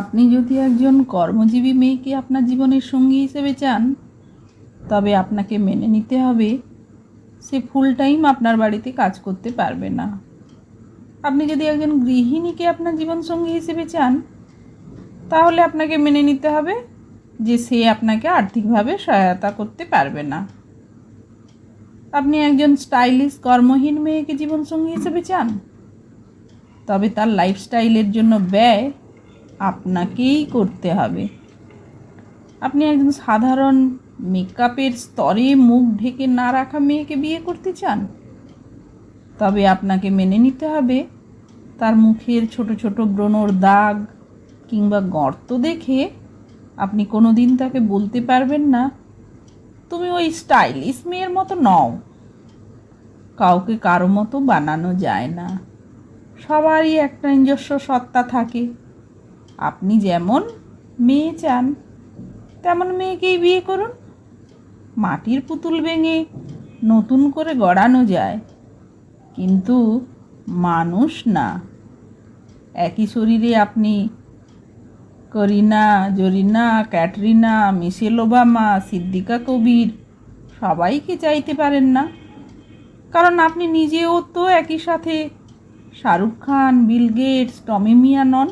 আপনি যদি একজন কর্মজীবী মেয়েকে আপনার জীবনের সঙ্গী হিসেবে চান, তবে আপনাকে মেনে নিতে হবে সে ফুল টাইম আপনার বাড়িতে কাজ করতে পারবে না। আপনি যদি একজন গৃহিণীকে আপনার জীবনসঙ্গী হিসেবে চান, তাহলে আপনাকে মেনে নিতে হবে যে সে আপনাকে আর্থিকভাবে সহায়তা করতে পারবে না। আপনি একজন স্টাইলিশ কর্মহীন মেয়েকে জীবনসঙ্গী হিসেবে চান, তবে তার লাইফস্টাইলের জন্য ব্যয় আপনাকেই করতে হবে। আপনি একজন সাধারণ মেকআপের স্তরে মুখ ঢেকে না রাখা মেয়েকে বিয়ে করতে চান? তবে আপনাকে মেনে নিতে হবে। তার মুখের ছোট ছোট ব্রণর দাগ কিংবা গর্ত দেখে আপনি কোনো দিন তাকে বলতে পারবেন না, তুমি ওই স্টাইলিশ মেয়ের মতো নও। কাউকে কারও মতো বানানো যায় না। সবারই একটা নিজস্ব সত্তা থাকে। আপনি যেমন মেয়ে চান, তেমন মেয়েকেই বিয়ে করুন। মাটির পুতুল ভেঙে নতুন করে গড়ানো যায়, কিন্তু মানুষ না। একই শরীরে আপনি করিনা, জরিনা, ক্যাটরিনা, মিশেল ওবামা, সিদ্দিকা কবির সবাইকে চাইতে পারেন না? কারণ আপনি নিজেও তো একই সাথে Shahrukh Khan, Bill Gates, Tommy Miah নন।